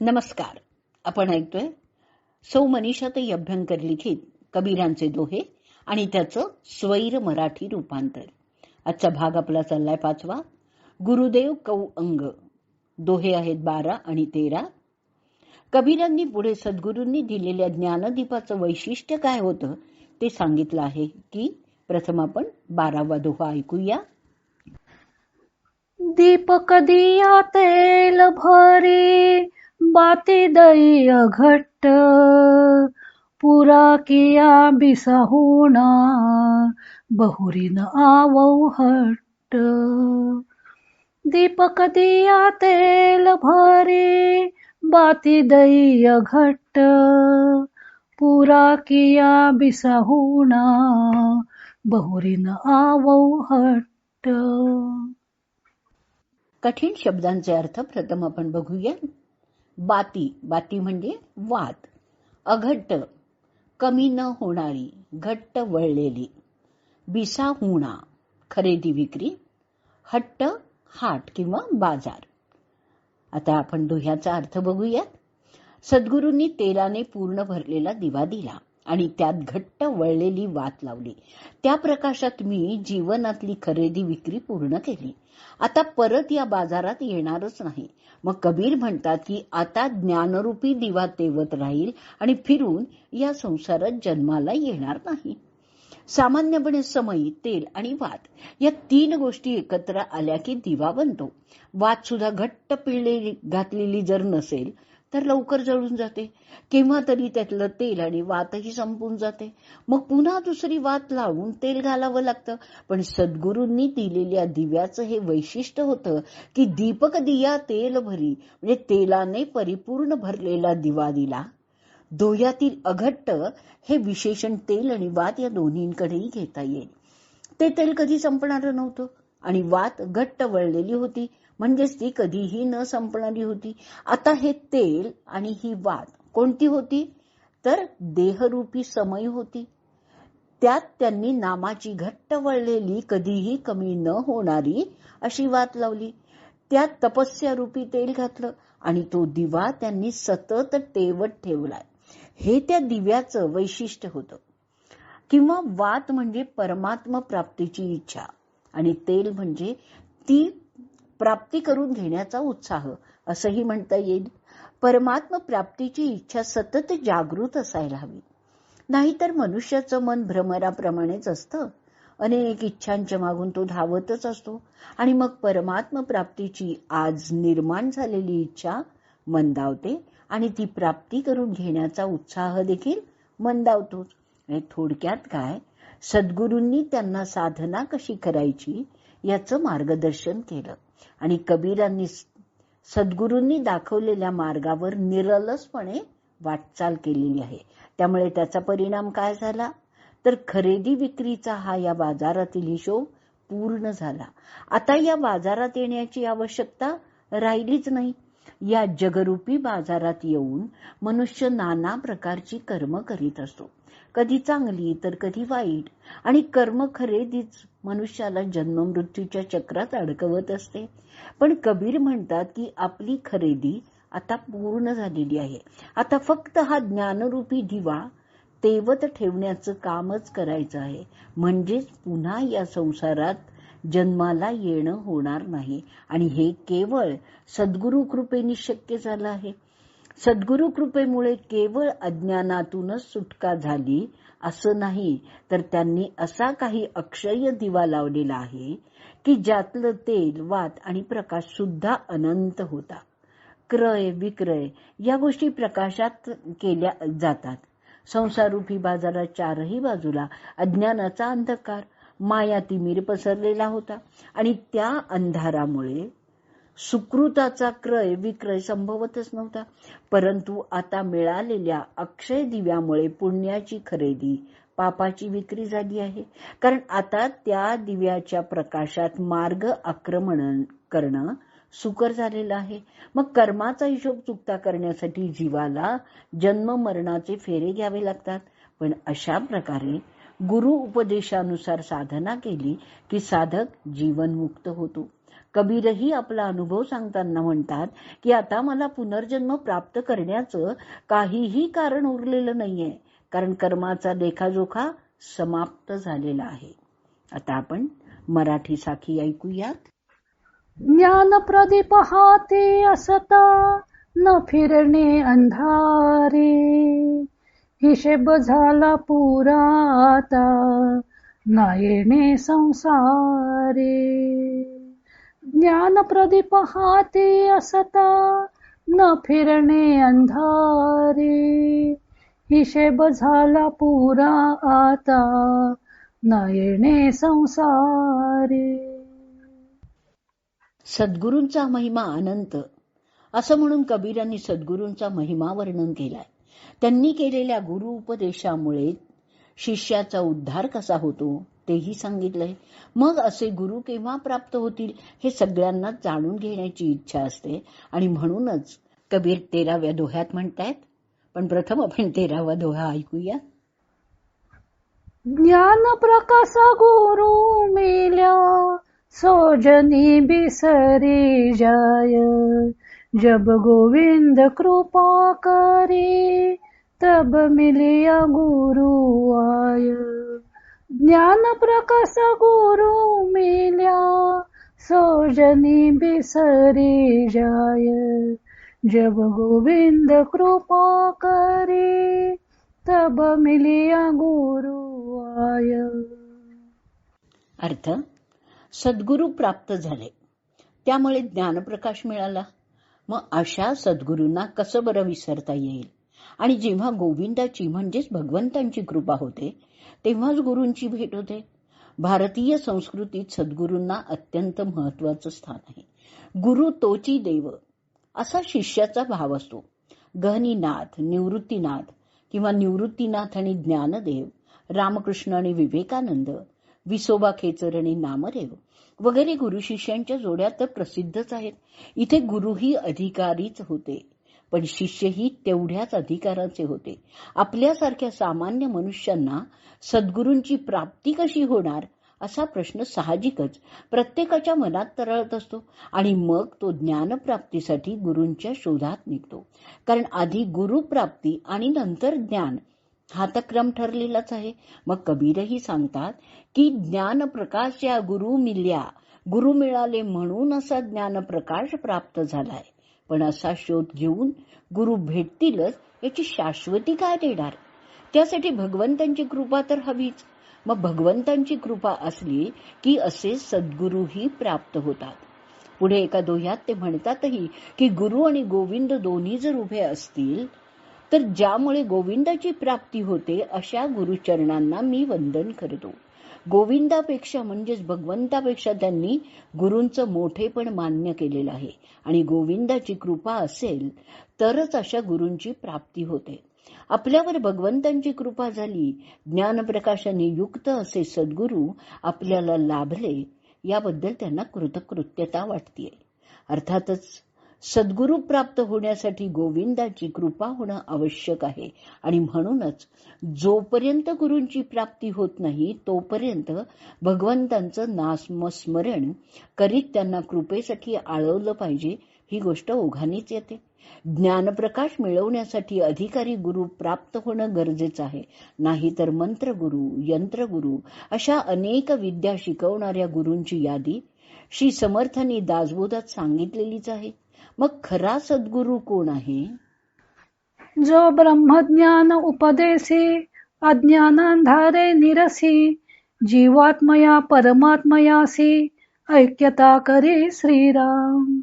नमस्कार. आपण ऐकतोय सौ मनीषाताई अभ्यंकर लिखित कबीरांचे दोहे आणि त्याचं स्वैर मराठी रूपांतर. आजचा भाग आपला चाललाय पाचवा. गुरुदेव कौ अंग. दोहे आहेत बारा आणि तेरा. कबीरांनी पुढे सद्गुरूंनी दिलेल्या ज्ञानदीपाचं वैशिष्ट्य काय होतं ते सांगितलं आहे की प्रथम आपण बारावा दोहा ऐकूया. दीपक दिया तेल भरी बाती दई घट्ट पुरा किया बिसाहुणा बहुरीन आवौ हट्ट. दीपक दिया तेल भरी बाती दई घट्ट पुरा किया बिसाहुणा बहुरीन आवौ हट्ट. कठीण शब्दांचे अर्थ प्रथम आपण बघूया. बाती. बाती म्हणजे वात अघट्ट. कमी न होणारी. घट्ट वळलेली. बिसा हुणा. खरेदी विक्री. हट्ट हाट किंवा बाजार. आता आपण दोह्याचा अर्थ बघूयात. सद्गुरूंनी तेलाने पूर्ण भरलेला दिवा दिला. आणि त्यात घट्ट वळलेली वात लावली. त्या प्रकाशात मी जीवनातली खरेदी विक्री पूर्ण केली. आता परत या बाजारात येणारच नाही. मग कबीर म्हणतात की आता ज्ञानरूपी दिवा तेवत राहील आणि फिरून या संसारात जन्माला येणार नाही. सामान्यपणे समयी तेल आणि वात या तीन गोष्टी एकत्र आल्या की दिवा बनतो. वात सुद्धा घट्ट पिळलेली घातलेली जर नसेल तर लवकर जळून जाते. केव्हा तरी त्यातलं तेल आणि वातही संपून जाते. मग पुन्हा दुसरी वात लावून तेल घालावं लागतं. पण सद्गुरूंनी दिलेल्या दिव्याचं हे वैशिष्ट्य होतं की दीपक दिया तेल भरी म्हणजे तेलाने परिपूर्ण भरलेला दिवा दिला. दोह्यातील अघट्ट हे विशेषण तेल आणि वात या दोन्हींकडेही घेता येईल. ते तेल कधी संपणार नव्हतं आणि वात घट्ट वळलेली होती. म्हणजेच ती कधीही न संपणारी होती. आता हे तेल आणि ही वात कोणती होती? तर देहरूपी समय होती. त्यात त्यांनी नामाची घट्ट वळलेली कधीही कमी न होणारी अशी वात लावली. त्यात तपस्या रूपी तेल घातलं आणि तो दिवा त्यांनी सतत तेवत ठेवलाय हे त्या दिव्याचं वैशिष्ट्य होतं. किंवा वात म्हणजे परमात्म प्राप्तीची इच्छा आणि तेल म्हणजे ती प्राप्ती करून घेण्याचा उत्साह असंही म्हणता येईल. परमात्म प्राप्तीची इच्छा सतत जागृत असायला हवी. नाहीतर मनुष्याचं मन भ्रमराप्रमाणेच असतं. अनेक इच्छांच्या मागून तो धावतच असतो. आणि मग परमात्म प्राप्तीची आज निर्माण झालेली इच्छा मंदावते आणि ती प्राप्ती करून घेण्याचा उत्साह देखील मंदावतोच. थोडक्यात काय? सद्गुरूंनी त्यांना साधना कशी करायची याचं मार्गदर्शन केलं. आणि कबीरांनी सद्गुरूंनी दाखवलेल्या मार्गावर निरलसपणे वाटचाल केलेली आहे. त्यामुळे त्याचा परिणाम काय झाला? तर खरेदी विक्रीचा हा या बाजारातील हिशोब पूर्ण झाला. आता या बाजारात येण्याची आवश्यकता राहिलीच नाही. या जगरूपी बाजारात येऊन मनुष्य नाना प्रकारची कर्म करीत असतो. कधी चांगली तर कधी वाईट. आणि कर्म खरेदीच मनुष्याला जन्म मृत्यूच्या चक्रात अडकवत असते. पण कबीर म्हणतात की आपली खरेदी आता पूर्ण झालेली आहे. आता फक्त हा ज्ञानरूपी दिवा तेवत ठेवण्याचं कामच करायचं आहे. म्हणजेच पुन्हा या संसारात जन्माला येणं होणार नाही. आणि हे केवळ सद्गुरु कृपेने शक्य झालं आहे. सद्गुरु कृपेमुळे केवळ अज्ञानातूनच सुटका झाली असं नाही तर त्यांनी असा काही अक्षय दिवा लावलेला आहे की ज्यातलं तेल वात आणि प्रकाश सुद्धा अनंत होता. क्रय विक्रय या गोष्टी प्रकाशात केल्या जातात. संसारूपी बाजारात चारही बाजूला अज्ञानाचा अंधकार माया तिमीर पसरलेला होता. आणि त्या अंधारामुळे सुकृताचा क्रय विक्रय संभवतच नव्हता. परंतु आता मिळालेल्या अक्षय दिव्यामुळे पुण्याची खरेदी पापाची विक्री झाली आहे. कारण आता त्या दिव्याच्या प्रकाशात मार्ग आक्रमण करणं सुकर झालेलं आहे. मग कर्माचा हिशोब चुकता करण्यासाठी जीवाला जन्म मरणाचे फेरे घ्यावे लागतात. पण अशा प्रकारे गुरु उपदेशानुसार साधना केली की साधक जीवनमुक्त होतो. कबीरही आपला अनुभव सांगताना म्हणतात की आता मला पुनर्जन्म प्राप्त करण्याचं काहीही कारण उरलेलं नाहीये कारण कर्माचा लेखाजोखा समाप्त झालेला आहे. आता आपण मराठी साखी ऐकूयात. ज्ञान प्रदीप हाती असता न फिरणे अंधारे. हिशेब झाला पुरा आता येणे संसारे. ज्ञान प्रदीप हाती असता न फिरणे अंधारे. हिशेब झाला पुरा आता न येणे संसारे. सद्गुरूंचा महिमा अनंत. असं म्हणून कबीरांनी सद्गुरूंचा महिमा वर्णन केलाय. त्यांनी केलेल्या गुरु उपदेशामुळे शिष्याचा उद्धार कसा होतो तेही सांगितलंय. मग असे गुरु केव्हा प्राप्त होतील हे सगळ्यांना जाणून घेण्याची इच्छा असते. आणि म्हणूनच कबीर तेराव्या दोह्यात म्हणतायत. पण प्रथम आपण तेरावा दोहा ऐकूया. ज्ञान प्रकाश गुरु मेल्या सोजनी बिसरी जाय. जब गोविंद कृपा करे तब मिलिया गुरु आय। ज्ञान प्रकाश गुरु मिल्या सोजनी बिसरी जाय। जब गोविंद कृपा करे तब मिलिया गुरु आय। अर्थ सद्गुरु प्राप्त झाले. त्यामुळे ज्ञानप्रकाश मिळाला. मग अशा सद्गुरूंना कसं बरं विसरता येईल? आणि जेव्हा गोविंदाची म्हणजेच भगवंतांची कृपा होते तेव्हाच गुरूंची भेट होते. भारतीय संस्कृतीत सद्गुरूंना अत्यंत महत्वाचं स्थान आहे. गुरु तोची देव असा शिष्याचा भाव असतो. गहनीनाथ निवृत्तीनाथ किंवा निवृत्तीनाथ आणि ज्ञानदेव रामकृष्ण आणि विवेकानंद विसोबा खेचर आणि नामदेव वगैरे गुरु शिष्यांच्या जोड्या तर प्रसिद्धच आहेत. इथे गुरुही अधिकारीच होते. पण शिष्यही तेवढ्याच अधिकाराचे होते. आपल्यासारख्या सामान्य मनुष्यांना सद्गुरूंची प्राप्ती कशी होणार असा प्रश्न साहजिकच प्रत्येकाच्या मनात तरळत असतो आणि मग तो ज्ञानप्राप्तीसाठी गुरूंच्या शोधात निघतो. कारण आधी गुरुप्राप्ती आणि नंतर ज्ञान हा तर क्रम ठरलेलाच आहे. मग कबीरही सांगतात की ज्ञान प्रकाश या गुरु मिल्या. गुरु मिळाले म्हणून असा ज्ञान प्रकाश प्राप्त झालाय. पण असा शोध घेऊन गुरु भेटतीलच याची शाश्वती काय देणार? त्यासाठी भगवंतांची कृपा तर हवीच. मग भगवंतांची कृपा असली की असे सद्गुरूही प्राप्त होतात. पुढे एका दोह्यात ते म्हणतातही की गुरु आणि गोविंद दोन्ही जर उभे असतील तर ज्यामुळे गोविंदाची प्राप्ती होते अशा गुरुचरणांना मी वंदन करतो. गोविंदापेक्षा म्हणजेच भगवंतापेक्षा त्यांनी गुरूंचं मोठेपण मान्य केलेलं आहे. आणि गोविंदाची कृपा असेल तरच अशा गुरूंची प्राप्ती होते. आपल्यावर भगवंतांची कृपा झाली ज्ञानप्रकाशाने युक्त असे सद्गुरू आपल्याला लाभले याबद्दल त्यांना कृतकृत्यता वाटते अर्थातच सद्गुरू प्राप्त होण्यासाठी गोविंदाची कृपा होणं आवश्यक आहे. आणि म्हणूनच जोपर्यंत गुरूंची प्राप्ती होत नाही तोपर्यंत भगवंतांचं नामस्मरण करीत त्यांना कृपेसाठी आळवलं पाहिजे ही गोष्ट ओघानीच येते. ज्ञानप्रकाश मिळवण्यासाठी अधिकारी गुरु प्राप्त होणं गरजेचं आहे. नाहीतर मंत्रगुरु यंत्रगुरु अशा अनेक विद्या शिकवणाऱ्या गुरूंची यादी श्री समर्थांनी दासबोधात सांगितलेलीच आहे. मग खरा सद्गुरू कोण आहे? जो ब्रह्मज्ञान उपदेशी अज्ञानांधारे निरसी जीवात्मया परमात्मयासी ऐक्यता करी श्रीराम.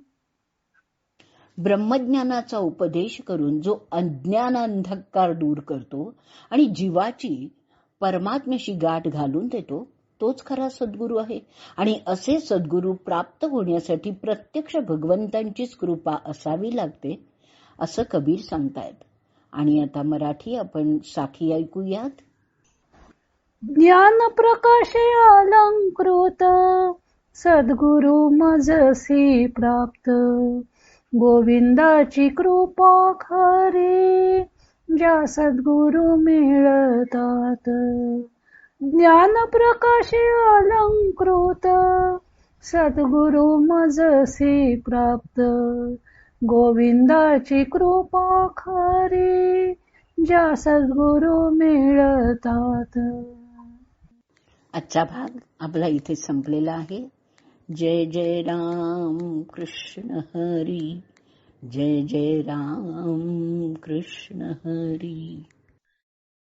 ब्रह्मज्ञानाचा उपदेश करून जो अज्ञान अंधकार दूर करतो आणि जीवाची परमात्म्याशी गाठ घालून देतो तोच खरा सद्गुरू आहे. आणि असे सद्गुरू प्राप्त होण्यासाठी प्रत्यक्ष भगवंतांचीच कृपा असावी लागते असं कबीर सांगतायत. आणि आता मराठी आपण साखी ऐकूयात. ज्ञान प्रकाशे अलंकृत सद्गुरु मजसी प्राप्त. गोविंदाची कृपा खरी ज्या सद्गुरु मिळतात. ज्ञान प्रकाशे अलंकृत सद्गुरु मजसे प्राप्त. गोविंदाची कृपा खरी ज्या सद्गुरु मिळतात. आजचा भाग आपला इथे संपलेला आहे. जय जय राम कृष्ण हरी जय जय राम कृष्ण हरी.